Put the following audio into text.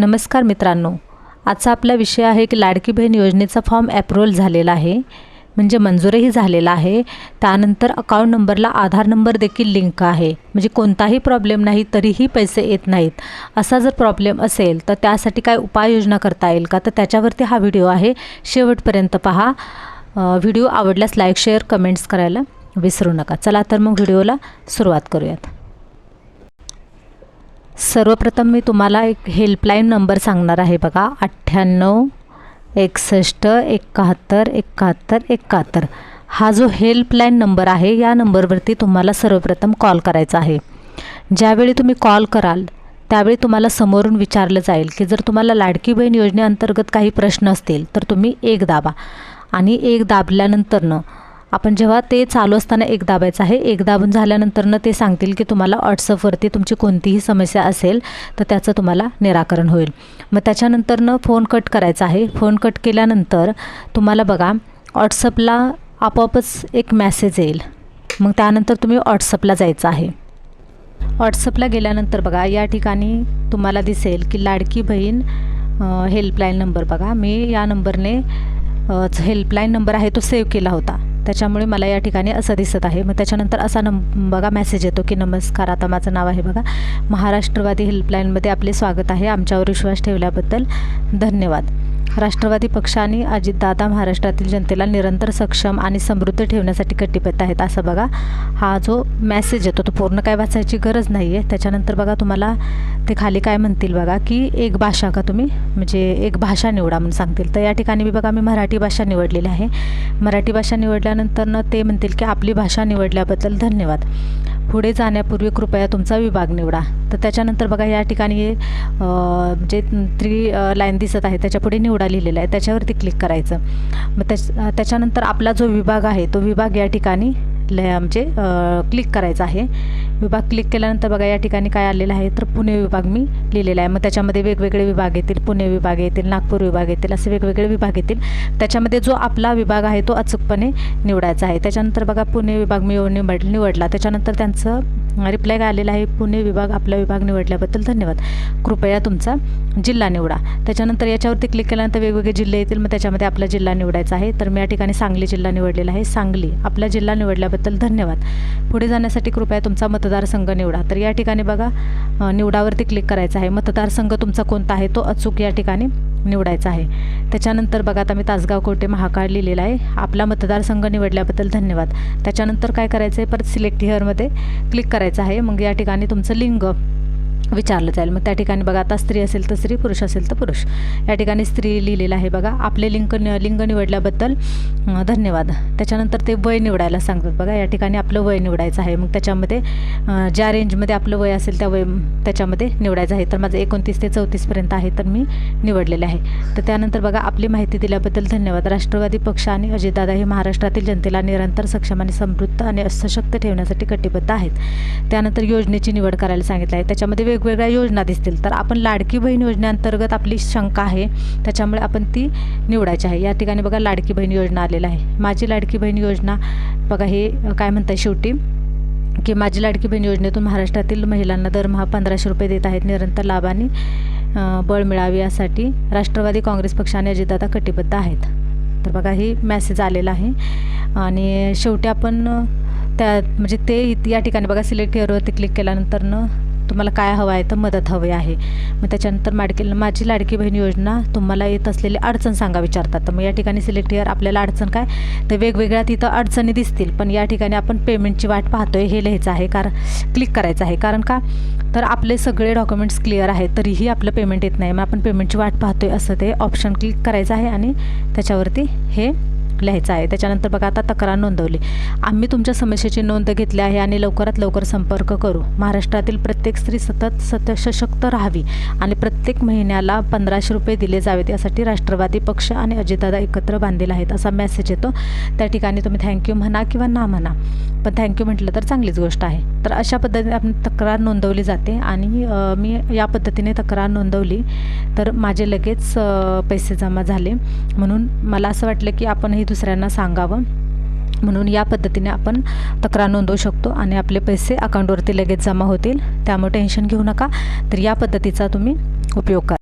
नमस्कार मित्रांनो. आजचा आपला विषय आहे की लाडकी बहीण योजनेचा फॉर्म ॲप्रुव्हल झालेला आहे म्हणजे मंजूरही झालेला आहे. त्यानंतर अकाउंट नंबरला आधार नंबर देखील लिंक आहे. म्हणजे कोणताही प्रॉब्लेम नाही तरीही पैसे येत नाहीत. असा जर प्रॉब्लेम असेल तर त्यासाठी काय उपाययोजना करता येईल का? तर त्याच्यावरती हा व्हिडिओ आहे. शेवटपर्यंत पहा. व्हिडिओ आवडल्यास लाईक शेअर कमेंट्स करायला विसरू नका. चला तर मग व्हिडिओला सुरुवात करूयात. सर्वप्रथम मी तुम्हाला एक हेल्पलाईन नंबर सांगणार आहे बघा. अठ्ठ्याण्णव एकसष्ट एकाहत्तर एकाहत्तर एकाहत्तर. हा जो हेल्पलाईन नंबर आहे या नंबरवरती तुम्हाला सर्वप्रथम कॉल करायचा आहे. ज्यावेळी तुम्ही कॉल कराल त्यावेळी तुम्हाला समोरून विचारलं जाईल की जर तुम्हाला लाडकी बहीण योजनेअंतर्गत काही प्रश्न असतील तर तुम्ही एक दाबा. आणि एक दाबल्यानंतरनं आपण जेव्हा ते चालू असताना एक दाबायचं आहे एक दाबून झाल्यानंतरनं ते सांगतील की तुम्हाला व्हॉट्सअपवरती तुमची कोणतीही समस्या असेल तर त्याचं तुम्हाला निराकरण होईल. मग त्याच्यानंतरनं फोन कट करायचा आहे. फोन कट केल्यानंतर तुम्हाला बघा व्हॉट्सअपला आपोआपच एक मॅसेज येईल. मग त्यानंतर तुम्ही व्हॉट्सअपला जायचं आहे. व्हॉट्सअपला गेल्यानंतर बघा या ठिकाणी तुम्हाला दिसेल की लाडकी बहीण हेल्पलाईन नंबर बघा. मी या नंबरने हेल्पलाईन नंबर आहे तो सेव्ह केला होता. त्याच्यामुळे मला या ठिकाणी असं दिसत आहे. मग त्याच्यानंतर असा नम बघा मेसेज येतो की नमस्कार आता माझं नाव आहे बघा. महाराष्ट्रवादी हेल्पलाईनमध्ये आपले स्वागत आहे. आमच्यावर विश्वास ठेवल्याबद्दल धन्यवाद. राष्ट्रवादी पक्ष आणि अजितदादा महाराष्ट्रातील जनतेला निरंतर सक्षम आणि समृद्ध ठेवण्यासाठी कटिबद्ध आहेत. असं बघा हा जो मेसेज येतो तो पूर्ण काय वाचायची गरज नाही आहे त्याच्यानंतर बघा तुम्हाला ते खाली काय म्हणतील बघा की एक भाषा का तुम्ही? म्हणजे एक भाषा निवडा म्हणून सांगतील. तर या ठिकाणी मी बघा मी मराठी भाषा निवडलेली आहे. मराठी भाषा निवडल्यानंतरनं ते म्हणतील की आपली भाषा निवडल्याबद्दल धन्यवाद. पुढे जाण्यापूर्वी कृपया तुमचा विभाग निवडा. तर त्याच्यानंतर बघा या ठिकाणी जे थ्री लाईन दिसत आहे त्याच्यापुढे निवडा लिहिलेला आहे. त्याच्यावरती क्लिक करायचं. मग त्याच त्याच्यानंतर आपला जो विभाग आहे तो विभाग या ठिकाणी ल म्हणजे क्लिक करायचा आहे. विभाग क्लिक केल्यानंतर बघा या ठिकाणी काय आलेलं आहे? तर पुणे विभाग मी लिहिलेला आहे. मग त्याच्यामध्ये वेगवेगळे विभाग येतील. पुणे विभाग येतील नागपूर विभाग येतील असे वेगवेगळे विभाग येतील. त्याच्यामध्ये जो आपला विभाग आहे तो अचूकपणे निवडायचा आहे. त्याच्यानंतर बघा पुणे विभाग मी निवड निवडला. त्याच्यानंतर त्यांचं रिप्लाय आलेला आहे. पुणे विभाग आपला विभाग निवडल्याबद्दल धन्यवाद. कृपया तुमचा जिल्हा निवडा. त्याच्यानंतर याच्यावरती क्लिक केल्यानंतर वेगवेगळे जिल्हे येतील. मग त्याच्यामध्ये आपला जिल्हा निवडायचा आहे. तर मी या ठिकाणी सांगली जिल्हा निवडलेला आहे. सांगली आपला जिल्हा निवडल्याबद्दल धन्यवाद. पुढे जाण्यासाठी कृपया तुमचा मतदारसंघ निवडा. तर या ठिकाणी बघा निवडावरती क्लिक करायचं आहे. मतदारसंघ तुमचा कोणता आहे? तो अचूक या ठिकाणी निवडायचा आहे. त्याच्यानंतर बघा आता मी तासगाव कोटे महाकाळ लिहिलेला आहे. आपला मतदारसंघ निवडल्याबद्दल धन्यवाद. त्याच्यानंतर काय करायचं आहे परत सिलेक्ट हिअरमध्ये क्लिक करायचं आहे. मग या ठिकाणी तुमचं लिंग विचारलं जाईल. मग त्या ठिकाणी बघा आता स्त्री असेल तर स्त्री पुरुष असेल तर पुरुष. या ठिकाणी स्त्री लिहिलेलं आहे बघा. आपले लिंग लिंग निवडल्याबद्दल धन्यवाद. त्याच्यानंतर ते वय निवडायला सांगतात बघा. या ठिकाणी आपलं वय निवडायचं आहे. मग त्याच्यामध्ये ज्या रेंजमध्ये आपलं वय असेल त्या वय त्याच्यामध्ये निवडायचं आहे. तर माझं एकोणतीस ते चौतीसपर्यंत आहे तर मी निवडलेलं आहे. तर त्यानंतर बघा आपली माहिती दिल्याबद्दल धन्यवाद. राष्ट्रवादी पक्ष आणि अजितदादा हे महाराष्ट्रातील जनतेला निरंतर सक्षम आणि समृद्ध आणि सशक्त ठेवण्यासाठी कटिबद्ध आहेत. त्यानंतर योजनेची निवड करायला सांगितलं आहे. त्याच्यामध्ये वेगवेगळ्या योजना दिसतील. तर आपण लाडकी बहीण योजनेअंतर्गत आपली शंका आहे. त्याच्यामुळे आपण ती निवडायची आहे. या ठिकाणी बघा लाडकी बहीण योजना आलेला आहे. माझी लाडकी बहीण योजना बघा हे काय म्हणताय शेवटी की माझी लाडकी बहीण योजनेतून महाराष्ट्रातील महिलांना दरमहा पंधराशे रुपये देत आहेत. निरंतर लाभाने बळ मिळावे यासाठी राष्ट्रवादी काँग्रेस पक्षाने अजितदादा कटिबद्ध आहेत. तर बघा ही मॅसेज आलेला आहे. आणि शेवटी आपण त्या म्हणजे ते या ठिकाणी बघा सिलेक्ट एअरवरती क्लिक केल्यानंतरनं तुम्हाला काय हवं आहे तर मदत हवी आहे. मग त्याच्यानंतर माडकी माझी लाडकी बहीण योजना तुम्हाला येत असलेली अडचण सांगा विचारतात. तर मग या ठिकाणी सिलेक्ट हिअर आपल्याला अडचण काय? तर वेगवेगळ्या तिथं अडचणी दिसतील. पण या ठिकाणी आपण पेमेंटची वाट पाहतोय हे लिहायचं आहे. कारण क्लिक करायचं आहे. कारण का? तर आपले सगळे डॉक्युमेंट्स क्लिअर आहेत तरीही आपलं पेमेंट येत नाही. मग आपण पेमेंटची वाट पाहतोय असं ते ऑप्शन क्लिक करायचं आहे आणि त्याच्यावरती हे लिहायचं आहे. त्याच्यानंतर बघा आता तक्रार नोंदवली. आम्ही तुमच्या समस्येची नोंद घेतली आहे आणि लवकरात लवकर संपर्क करू. महाराष्ट्रातील प्रत्येक स्त्री सतत सत सशक्त राहावी आणि प्रत्येक महिन्याला पंधराशे रुपये दिले जावेत यासाठी राष्ट्रवादी पक्ष आणि अजितदादा एकत्र बांधलेला आहेत असा मेसेज येतो. त्या ठिकाणी तुम्ही थँक्यू म्हणा किंवा ना म्हणा. पण थँक्यू म्हटलं तर चांगलीच गोष्ट आहे. तर अशा पद्धतीने आपण तक्रार नोंदवली जाते आणि मी या पद्धतीने तक्रार नोंदवली. तर माझे लगेच पैसे जमा झाले. म्हणून मला असं वाटलं की आपण हे दुसऱ्यांना सांगावं. म्हणून या पद्धतीने आपण तक्रार नोंदवू शकतो आणि आपले पैसे अकाउंटवरती लगेच जमा होतील. त्यामुळे टेन्शन घेऊ नका. तर या पद्धतीचा तुम्ही उपयोग करा.